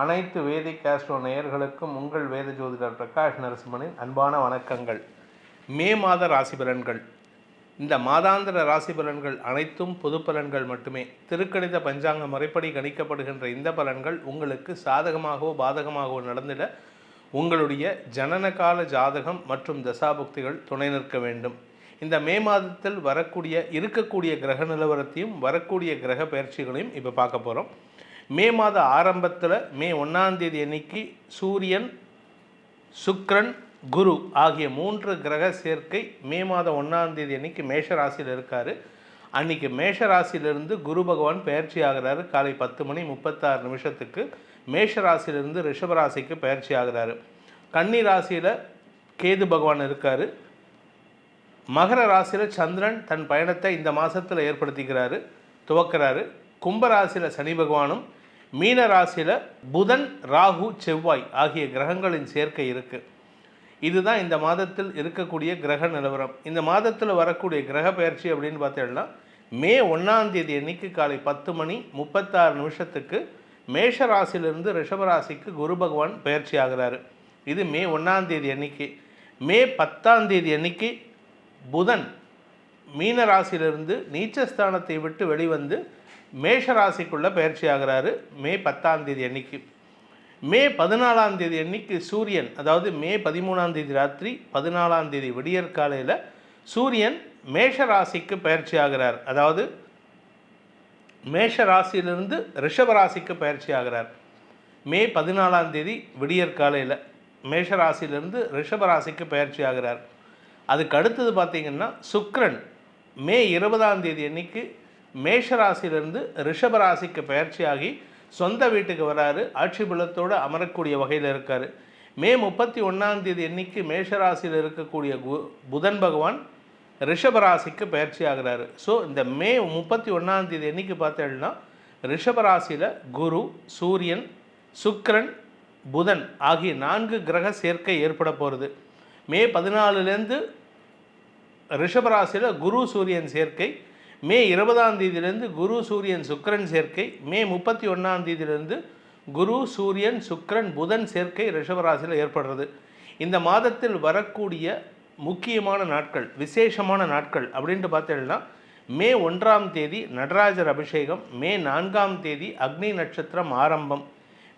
அனைத்து வேதிக் ஆஸ்ட்ரோ நேயர்களுக்கும் உங்கள் வேத ஜோதிடர் பிரகாஷ் நரசிம்மனின் அன்பான வணக்கங்கள். மே மாத ராசி பலன்கள் இந்த மாதாந்திர ராசி பலன்கள் அனைத்தும் பொது பலன்கள் மட்டுமே. திருக்கணித பஞ்சாங்க முறைப்படி கணிக்கப்படுகின்ற இந்த பலன்கள் உங்களுக்கு சாதகமாகவோ பாதகமாகவோ நடந்திட உங்களுடைய ஜனனகால ஜாதகம் மற்றும் தசாபுக்திகள் துணை நிற்க வேண்டும். இந்த மே மாதத்தில் வரக்கூடிய இருக்கக்கூடிய கிரக நிலவரத்தையும் வரக்கூடிய கிரக பயிற்சிகளையும் இப்போ பார்க்க போகிறோம் மே மாத ஆரம்பத்தில் மே ஒன்றாந்தேதி அன்னைக்கு சூரியன் சுக்ரன் குரு ஆகிய மூன்று கிரக சேர்க்கை மே மாதம் ஒன்றாந்தேதி அன்னைக்கு மேஷ ராசியில் இருக்கார். அன்னைக்கு மேஷ ராசியிலிருந்து குரு பகவான் பயிற்சி ஆகிறாரு. காலை பத்து மணி முப்பத்தாறு நிமிஷத்துக்கு மேஷ ராசியிலிருந்து ரிஷபராசிக்கு பயிற்சி ஆகிறாரு. கன்னி ராசியில் கேது பகவான் இருக்கார். மகர ராசியில் சந்திரன் தன் பயணத்தை இந்த மாதத்தில் ஏற்படுத்திக்கிறாரு துவக்கிறாரு. கும்பராசியில் சனி பகவானும் மீன ராசியில் புதன் ராகு செவ்வாய் ஆகிய கிரகங்களின் சேர்க்கை இருக்குது இதுதான் இந்த மாதத்தில் இருக்கக்கூடிய கிரக நிலவரம். இந்த மாதத்தில் வரக்கூடிய கிரக பயிற்சி அப்படின்னு பார்த்தோம்னா மே ஒன்றாம் தேதி அன்னைக்கு காலை பத்து மணி முப்பத்தாறு நிமிஷத்துக்கு மேஷ ராசியிலிருந்து ரிஷபராசிக்கு குரு பகவான் பயிற்சி ஆகிறாரு. இது மே ஒன்றாம் தேதி அன்னைக்கு. மே பத்தாம் தேதி அன்னைக்கு புதன் மீன ராசியிலிருந்து நீச்சஸ்தானத்தை விட்டு வெளிவந்து மேஷராசிக்குள்ளே பயிற்சி ஆகிறாரு மே பத்தாம் தேதி அன்னைக்கு. மே பதினாலாம் தேதி அன்னைக்கு சூரியன் அதாவது மே பதிமூணாம் தேதி ராத்திரி பதினாலாம் தேதி விடியற் காலையில் சூரியன் மேஷ ராசிக்கு பயிற்சி ஆகிறார் அதாவது மேஷ ராசியிலிருந்து ரிஷப ராசிக்கு பயிற்சி ஆகிறார் மே பதினாலாம் தேதி விடியற் காலையில் மேஷ ராசியிலிருந்து ரிஷப ராசிக்கு பயிற்சி ஆகிறார் அதுக்கு அடுத்தது பார்த்திங்கன்னா சுக்ரன். மே இருபதாம் தேதி அன்னைக்கு மேஷராசியிலிருந்து ரிஷபராசிக்கு பயிற்சியாகி சொந்த வீட்டுக்கு வராரு. ஆட்சி பலத்தோடு அமரக்கூடிய வகையில் இருக்கார். மே முப்பத்தி ஒன்றாம் தேதி அன்னைக்கு மேஷராசியில் இருக்கக்கூடிய கு புதன் பகவான் ரிஷபராசிக்கு பயிற்சி ஆகிறாரு ஸோ இந்த மே முப்பத்தி ஒன்றாம் தேதி அன்னைக்கு பார்த்தேன்னா ரிஷபராசியில் குரு சூரியன் சுக்கரன் புதன் ஆகிய நான்கு கிரக சேர்க்கை ஏற்பட போகிறது மே பதினாலுலேருந்து ரிஷபராசியில் குரு சூரியன் சேர்க்கை மே இருபதாம் தேதியிலிருந்து குரு சூரியன் சுக்கரன் சேர்க்கை. மே முப்பத்தி ஒன்றாம் தேதியிலிருந்து குரு சூரியன் சுக்கரன் புதன் சேர்க்கை ரிஷபராசியில் ஏற்படுறது. இந்த மாதத்தில் வரக்கூடிய முக்கியமான நாட்கள் விசேஷமான நாட்கள் அப்படின்ட்டு பார்த்தீங்கன்னா மே ஒன்றாம் தேதி நடராஜர் அபிஷேகம் மே நான்காம் தேதி அக்னி நட்சத்திரம் ஆரம்பம்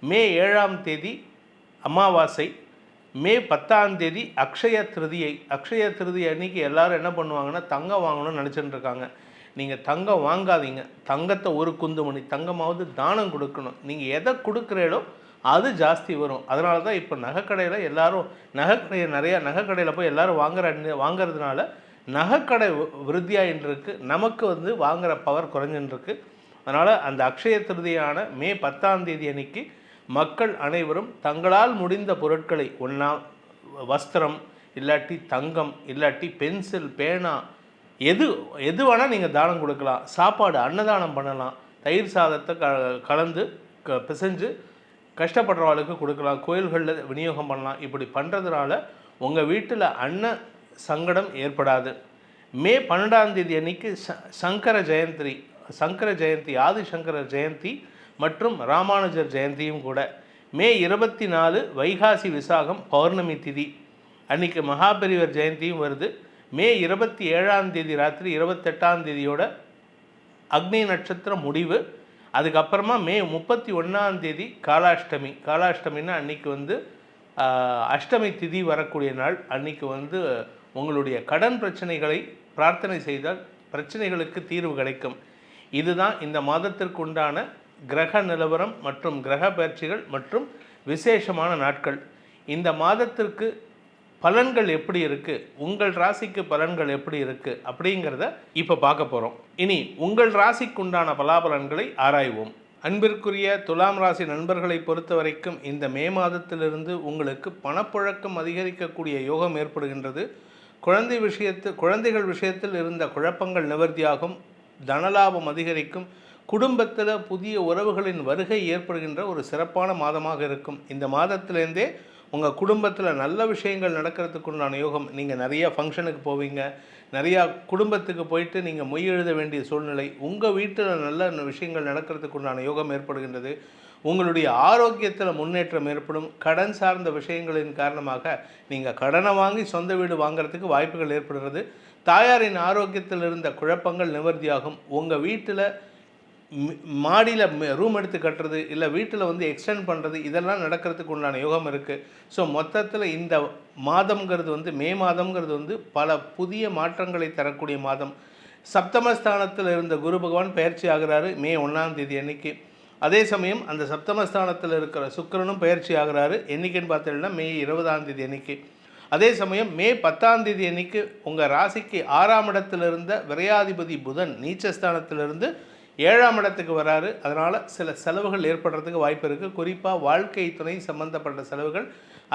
மே ஏழாம் தேதி அமாவாசை மே பத்தாம் தேதி அக்ஷய திருதியை. அக்ஷய திருதி அன்னைக்கு எல்லாரும் என்ன பண்ணுவாங்கன்னா தங்கம் வாங்கணும்னு நினச்சிட்டு இருக்காங்க. நீங்கள் தங்கம் வாங்காதீங்க. தங்கத்தை ஒரு குந்து மணி தங்கமாவது தானம் கொடுக்கணும். நீங்கள் எதை கொடுக்குறீங்களோ அது ஜாஸ்தி வரும். அதனால தான் இப்போ நகைக்கடையில் எல்லோரும் நகைக்கடை நிறையா நகைக்கடையில் போய் எல்லோரும் வாங்குற வாங்குறதுனால நகைக்கடை விருத்தியாயின்றிருக்கு. நமக்கு வந்து வாங்குகிற பவர் குறைஞ்சின்றிருக்கு. அதனால் அந்த அக்ஷய திருதியான மே பத்தாம் தேதி அன்னைக்கு மக்கள் அனைவரும் தங்களால் முடிந்த பொருட்களை ஒன்றா வஸ்திரம் இல்லாட்டி தங்கம் இல்லாட்டி பென்சில் பேனா எது எது வேணால் நீங்கள் தானம் கொடுக்கலாம். சாப்பாடு அன்னதானம் பண்ணலாம். தயிர் சாதத்தை க கலந்து க பிசைஞ்சு கஷ்டப்படுறவர்களுக்கு கொடுக்கலாம். கோயில்களில் விநியோகம் பண்ணலாம். இப்படி பண்ணுறதுனால உங்கள் வீட்டில் அன்ன சங்கடம் ஏற்படாது. மே பன்னெண்டாம் தேதி அன்னைக்கு ச சங்கர ஜெயந்தி சங்கர ஜெயந்தி ஆதிசங்கர ஜெயந்தி மற்றும் ராமானுஜர் ஜெயந்தியும் கூட. மே இருபத்தி நாலு வைகாசி விசாகம் பௌர்ணமி திதி. அன்றைக்கி மகாபெரிவர் ஜெயந்தியும் வருது. மே இருபத்தி ஏழாம் தேதி ராத்திரி இருபத்தெட்டாம் தேதியோட அக்னி நட்சத்திரம் முடிவு. அதுக்கப்புறமா மே முப்பத்தி ஒன்றாம் தேதி காலாஷ்டமி. காலாஷ்டமின்னா அன்றைக்கி வந்து அஷ்டமி திதி வரக்கூடிய நாள். அன்றைக்கி வந்து உங்களுடைய கடன் பிரச்சனைகளை பிரார்த்தனை செய்தால் பிரச்சனைகளுக்கு தீர்வு கிடைக்கும். இதுதான் இந்த மாதத்திற்கு உண்டான கிரக நிலவரம் மற்றும் கிரக பயிற்சிகள் மற்றும் விசேஷமான நாட்கள். இந்த மாதத்திற்கு பலன்கள் எப்படி இருக்குது உங்கள் ராசிக்கு பலன்கள் எப்படி இருக்குது அப்படிங்கிறத இப்போ பார்க்க போகிறோம் இனி உங்கள் ராசிக்கு உண்டான பலாபலன்களை ஆராய்வோம். அன்பிற்குரிய துலாம் ராசி நண்பர்களை பொறுத்த வரைக்கும் இந்த மே மாதத்திலிருந்து உங்களுக்கு பணப்புழக்கம் அதிகரிக்கக்கூடிய யோகம் ஏற்படுகின்றது. குழந்தை விஷயத்து குழந்தைகள் விஷயத்தில் இருந்த குழப்பங்கள் நிவர்த்தியாகும். தனலாபம் அதிகரிக்கும். குடும்பத்தில் புதிய உறவுகளின் வருகை ஏற்படுகின்ற ஒரு சிறப்பான மாதமாக இருக்கும். இந்த மாதத்திலேருந்தே உங்கள் குடும்பத்தில் நல்ல விஷயங்கள் நடக்கிறதுக்கு உண்டான யோகம் நீங்கள் நிறைய ஃபங்க்ஷனுக்கு போவீங்க. நிறையா குடும்பத்துக்கு போயிட்டு நீங்கள் மொய் எழுத வேண்டிய சூழ்நிலை உங்கள் வீட்டில் நல்ல விஷயங்கள் நடக்கிறதுக்கு உண்டான யோகம் ஏற்படுகின்றது. உங்களுடைய ஆரோக்கியத்தில் முன்னேற்றம் ஏற்படும். கடன் சார்ந்த விஷயங்களின் காரணமாக நீங்கள் கடனை வாங்கி சொந்த வீடு வாங்குறதுக்கு வாய்ப்புகள் ஏற்படுகிறது. தாயாரின் ஆரோக்கியத்தில் இருந்த குழப்பங்கள் நிவர்த்தியாகும். உங்கள் வீட்டில் மாடியில் ரூம் எடுத்து கட்டுறது இல்லை வீட்டில் வந்து எக்ஸ்டெண்ட் பண்ணுறது இதெல்லாம் நடக்கிறதுக்கு உண்டான யோகம் இருக்குது ஸோ மொத்தத்தில் இந்த மாதம்ங்கிறது வந்து மே மாதம்ங்கிறது வந்து பல புதிய மாற்றங்களை தரக்கூடிய மாதம். சப்தமஸ்தானத்தில் இருந்த குரு பகவான் பயிற்சி ஆகிறாரு மே ஒன்றாம் தேதி அன்னைக்கு. அதே சமயம் அந்த சப்தமஸ்தானத்தில் இருக்கிற சுக்கிரனும் பயிற்சி ஆகிறாரு என்றைக்குன்னு பார்த்தீங்கன்னா மே இருபதாம் தேதி அன்னைக்கு. அதே சமயம் மே பத்தாம் தேதி அன்னைக்கு உங்கள் ராசிக்கு ஆறாம் இடத்துல இருந்த விரையாதிபதி புதன் நீச்சஸ்தானத்திலிருந்து ஏழாம் இடத்துக்கு வராரு. அதனால் சில செலவுகள் ஏற்படுறதுக்கு வாய்ப்பு இருக்குது குறிப்பாக வாழ்க்கை துணை சம்மந்தப்பட்ட செலவுகள்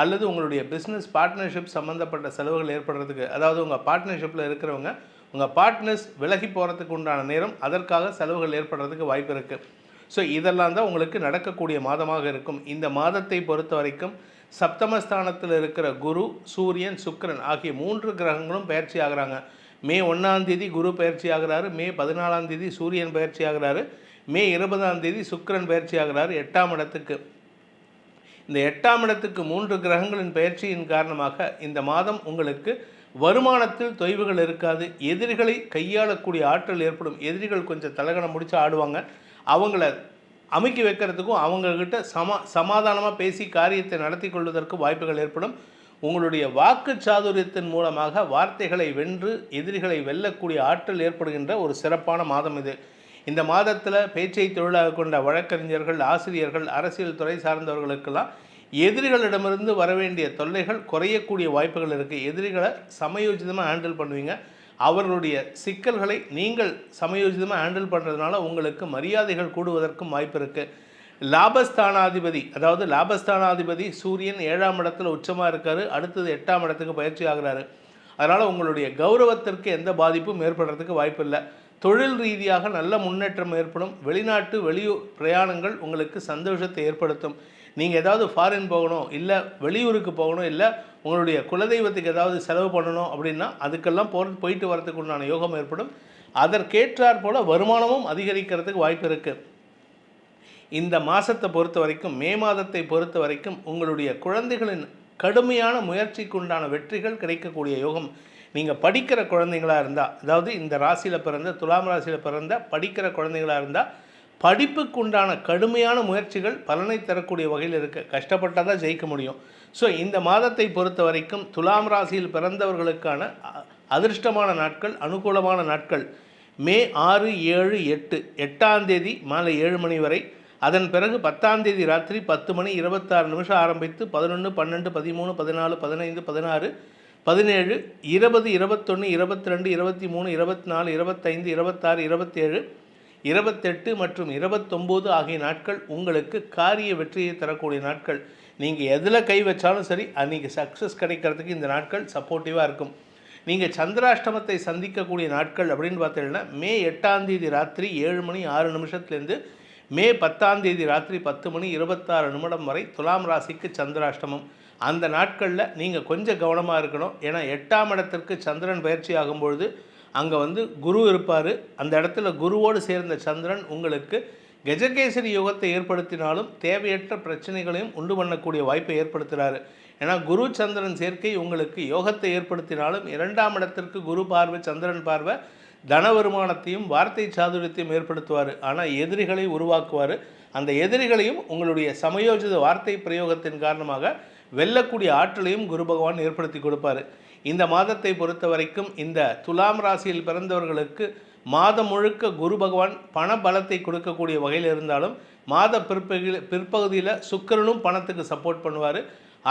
அல்லது உங்களுடைய பிஸ்னஸ் பார்ட்னர்ஷிப் சம்மந்தப்பட்ட செலவுகள் ஏற்படுறதுக்கு அதாவது உங்கள் பார்ட்னர்ஷிப்பில் இருக்கிறவங்க உங்கள் பார்ட்னர்ஸ் விலகி போகிறதுக்கு உண்டான நேரம் அதற்காக செலவுகள் ஏற்படுறதுக்கு வாய்ப்பு இருக்குது ஸோ இதெல்லாம் தான் உங்களுக்கு நடக்கக்கூடிய மாதமாக இருக்கும். இந்த மாதத்தை பொறுத்த வரைக்கும் சப்தமஸ்தானத்தில் இருக்கிற குரு சூரியன் சுக்கிரன் ஆகிய மூன்று கிரகங்களும் பயிற்சி ஆகிறாங்க. மே ஒன்றாம் தேதி குரு பயிற்சி ஆகிறாரு. மே பதினாலாம் தேதி சூரியன் பயிற்சி ஆகிறாரு. மே இருபதாம் தேதி சுக்கிரன் பயிற்சி ஆகிறாரு. எட்டாம் இடத்துக்கு. இந்த எட்டாம் இடத்துக்கு மூன்று கிரகங்களின் பயிற்சியின் காரணமாக இந்த மாதம் உங்களுக்கு வருமானத்தில் தொய்வுகள் இருக்காது. எதிரிகளை கையாளக்கூடிய ஆற்றல் ஏற்படும். எதிரிகள் கொஞ்சம் தலகணம் முடிச்சு ஆடுவாங்க. அவங்கள அமுக்கி வைக்கிறதுக்கும் அவங்கக்கிட்ட சமா சமாதானமாக பேசி காரியத்தை நடத்தி கொள்வதற்கு வாய்ப்புகள் ஏற்படும். உங்களுடைய வாக்கு சாதுரியத்தின் மூலமாக வார்த்தைகளை வென்று எதிரிகளை வெல்லக்கூடிய ஆற்றல் ஏற்படுகின்ற ஒரு சிறப்பான மாதம் இது. இந்த மாதத்தில் பேச்சை தொழிலாக கொண்ட வழக்கறிஞர்கள் ஆசிரியர்கள் அரசியல் துறை சார்ந்தவர்களுக்கெல்லாம் எதிரிகளிடமிருந்து வர வேண்டிய தொல்லைகள் குறையக்கூடிய வாய்ப்புகள் இருக்குது எதிரிகளை சமயோஜிதமாக ஹேண்டில் பண்ணுவீங்க. அவர்களுடைய சிக்கல்களை நீங்கள் சமயோஜிதமாக ஹேண்டில் பண்ணுறதுனால உங்களுக்கு மரியாதைகள் கூடுவதற்கும் வாய்ப்பு இருக்குது லாபஸ்தானாதிபதி அதாவது லாபஸ்தானாதிபதி சூரியன் ஏழாம் இடத்துல உச்சமாக இருக்கார் அடுத்தது எட்டாம் இடத்துக்கு பயிற்சி ஆகிறாரு. அதனால் உங்களுடைய கௌரவத்திற்கு எந்த பாதிப்பும் ஏற்படுறதுக்கு வாய்ப்பு இல்லை தொழில் ரீதியாக நல்ல முன்னேற்றம் ஏற்படும். வெளிநாட்டு வெளியூர் பிரயாணங்கள் உங்களுக்கு சந்தோஷத்தை ஏற்படுத்தும். நீங்கள் ஏதாவது ஃபாரின் போகணும் இல்லை வெளியூருக்கு போகணும் இல்லை உங்களுடைய குலதெய்வத்துக்கு ஏதாவது செலவு பண்ணணும் அப்படின்னா அதுக்கெல்லாம் போ போயிட்டு வரதுக்கு உண்டான யோகம் ஏற்படும். அதற்கேற்றாற் போல் வருமானமும் அதிகரிக்கிறதுக்கு வாய்ப்பு இருக்குது இந்த மாதத்தை பொறுத்த வரைக்கும் மே மாதத்தை பொறுத்த வரைக்கும் உங்களுடைய குழந்தைகளின் கடுமையான முயற்சிக்கு உண்டான வெற்றிகள் கிடைக்கக்கூடிய யோகம். நீங்கள் படிக்கிற குழந்தைங்களாக இருந்தால் அதாவது இந்த ராசியில் பிறந்த துலாம் ராசியில் பிறந்த படிக்கிற குழந்தைங்களாக இருந்தால் படிப்புக்கு உண்டான கடுமையான முயற்சிகள் பலனை தரக்கூடிய வகையில் இருக்குது கஷ்டப்பட்டால் தான் ஜெயிக்க முடியும். ஸோ இந்த மாதத்தை பொறுத்த வரைக்கும் துலாம் ராசியில் பிறந்தவர்களுக்கான அதிர்ஷ்டமான நாட்கள் அனுகூலமான நாட்கள் மே ஆறு ஏழு எட்டு எட்டாம் தேதி மாலை ஏழு மணி வரை அதன் பிறகு பத்தாம் தேதி ராத்திரி பத்து மணி இருபத்தாறு நிமிஷம் ஆரம்பித்து பதினொன்று பன்னெண்டு பதிமூணு பதினாலு பதினைந்து பதினாறு பதினேழு இருபது இருபத்தொன்று இருபத்தி ரெண்டு இருபத்தி மூணு இருபத்தி நாலு இருபத்தைந்து இருபத்தாறு இருபத்தேழு இருபத்தெட்டு மற்றும் இருபத்தொம்போது ஆகிய நாட்கள் உங்களுக்கு காரிய வெற்றியை தரக்கூடிய நாட்கள். நீங்கள் எதில் கை வச்சாலும் சரி அன்றைக்கி சக்ஸஸ் கிடைக்கிறதுக்கு இந்த நாட்கள் சப்போர்ட்டிவாக இருக்கும். நீங்கள் சந்திராஷ்டமத்தை சந்திக்கக்கூடிய நாட்கள் அப்படின்னு பார்த்தீங்கன்னா மே எட்டாம் தேதி ராத்திரி ஏழு மணி ஆறு நிமிஷத்துலேருந்து மே பத்தாம் தேதி ராத்திரி பத்து மணி இருபத்தாறு நிமிடம் வரை துலாம் ராசிக்கு சந்திராஷ்டமம். அந்த நாட்களில் நீங்கள் கொஞ்சம் கவனமாக இருக்கணும். ஏன்னா எட்டாம் இடத்திற்கு சந்திரன் பயிற்சி ஆகும்பொழுது அங்கே வந்து குரு இருப்பார். அந்த இடத்துல குருவோடு சேர்ந்த சந்திரன் உங்களுக்கு கஜகேசரி யோகத்தை ஏற்படுத்தினாலும் தேவையற்ற பிரச்சனைகளையும் உண்டு பண்ணக்கூடிய வாய்ப்பை ஏற்படுத்துகிறாரு ஏன்னா குரு சந்திரன் சேர்க்கை உங்களுக்கு யோகத்தை ஏற்படுத்தினாலும் இரண்டாம் இடத்திற்கு குரு பார்வை சந்திரன் பார்வை தன வருமானத்தையும் வார்த்தை சாதுரியத்தையும் ஏற்படுத்துவார். ஆனால் எதிரிகளை உருவாக்குவார். அந்த எதிரிகளையும் உங்களுடைய சமயோஜித வார்த்தை பிரயோகத்தின் காரணமாக வெல்லக்கூடிய ஆற்றலையும் குரு பகவான் ஏற்படுத்தி கொடுப்பார். இந்த மாதத்தை பொறுத்த வரைக்கும் இந்த துலாம் ராசியில் பிறந்தவர்களுக்கு மாதம் முழுக்க குரு பகவான் பண பலத்தை கொடுக்கக்கூடிய வகையில் இருந்தாலும் மாத பிற்பகுதியில் பிற்பகுதியில் சுக்கரனும் பணத்துக்கு சப்போர்ட் பண்ணுவார்.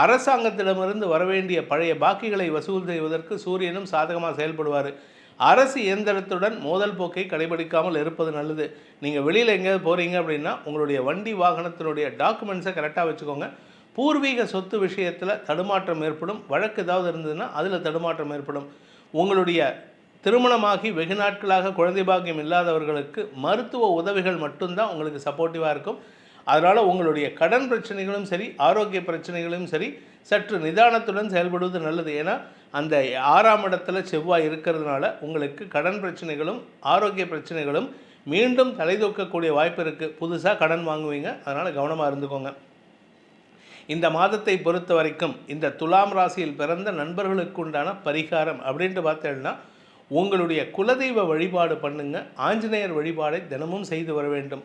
அரசாங்கத்திடமிருந்து வரவேண்டிய பழைய பாக்கிகளை வசூல் செய்வதற்கு சூரியனும் சாதகமாக செயல்படுவார். அரசு இயந்திரத்துடன் மோதல் போக்கை கடைபிடிக்காமல் இருப்பது நல்லது. நீங்கள் வெளியில் எங்கேயாவது போகிறீங்க அப்படின்னா உங்களுடைய வண்டி வாகனத்தினுடைய டாக்குமெண்ட்ஸை கரெக்டாக வச்சுக்கோங்க. பூர்வீக சொத்து விஷயத்தில் தடுமாற்றம் ஏற்படும். வழக்கு ஏதாவது இருந்ததுன்னா அதில் தடுமாற்றம் ஏற்படும். உங்களுடைய திருமணமாகி வெகு நாட்களாக குழந்தை பாக்கியம் இல்லாதவர்களுக்கு மருத்துவ உதவிகள் மட்டும்தான் உங்களுக்கு சப்போர்ட்டிவாக இருக்கும். அதனால் உங்களுடைய கடன் பிரச்சனைகளும் சரி ஆரோக்கிய பிரச்சனைகளும் சரி சற்று நிதானத்துடன் செயல்படுவது நல்லது. ஏன்னா அந்த ஆறாம் இடத்துல செவ்வாய் இருக்கிறதுனால உங்களுக்கு கடன் பிரச்சனைகளும் ஆரோக்கிய பிரச்சனைகளும் மீண்டும் தலைதூக்கக்கூடிய வாய்ப்பு இருக்குது புதுசாக கடன் வாங்குவீங்க. அதனால் கவனமாக இருந்துக்கோங்க. இந்த மாதத்தை பொறுத்த வரைக்கும் இந்த துலாம் ராசியில் பிறந்த நண்பர்களுக்கு உண்டான பரிகாரம் அப்படின்ட்டு பார்த்தேன்னா உங்களுடைய குலதெய்வ வழிபாடு பண்ணுங்க. ஆஞ்சநேயர் வழிபாடை தினமும் செய்து வர வேண்டும்.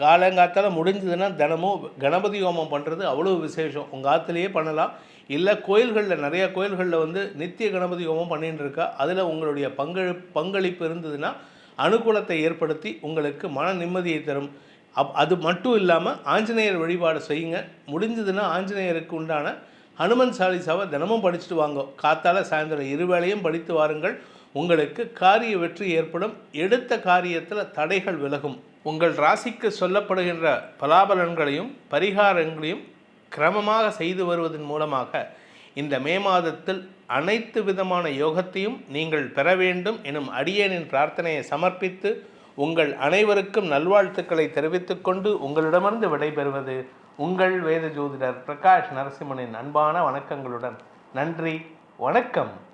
காலங்காத்தால் முடிஞ்சதுன்னா தினமும் கணபதி ஹோமம் பண்ணுறது அவ்வளோ விசேஷம். உங்கள் ஆற்றுலேயே பண்ணலாம். இல்லை கோயில்களில் நிறைய கோயில்களில் வந்து நித்திய கணபதி ஹோமம் பண்ணிகிட்டு இருக்கா அதில் உங்களுடைய பங்களி பங்களிப்பு இருந்ததுன்னா அனுகூலத்தை ஏற்படுத்தி உங்களுக்கு மன நிம்மதியை தரும். அப் அது மட்டும் இல்லாமல் ஆஞ்சநேயர் வழிபாடு செய்யுங்க. முடிஞ்சதுன்னா ஆஞ்சநேயருக்கு உண்டான ஹனுமன் சாலிசாவை தினமும் படிச்சுட்டு வாங்க. காத்தால சாயந்தரம் இருவேளையும் படித்து வாருங்கள். உங்களுக்கு காரிய வெற்றி ஏற்படும். எடுத்த காரியத்தில் தடைகள் விலகும். உங்கள் ராசிக்கு சொல்லப்படுகின்ற பலாபலன்களையும் பரிகாரங்களையும் கிரமமாக செய்து வருவதன் மூலமாக இந்த மே மாதத்தில் அனைத்து விதமான யோகத்தையும் நீங்கள் பெற வேண்டும் எனும் அடியேனின் பிரார்த்தனையை சமர்ப்பித்து உங்கள் அனைவருக்கும் நல்வாழ்த்துக்களை தெரிவித்துக்கொண்டு உங்களிடமிருந்து விடைபெறுவது உங்கள் வேத ஜோதிடர் பிரகாஷ் நரசிம்மனின் அன்பான வணக்கங்களுடன். நன்றி வணக்கம்.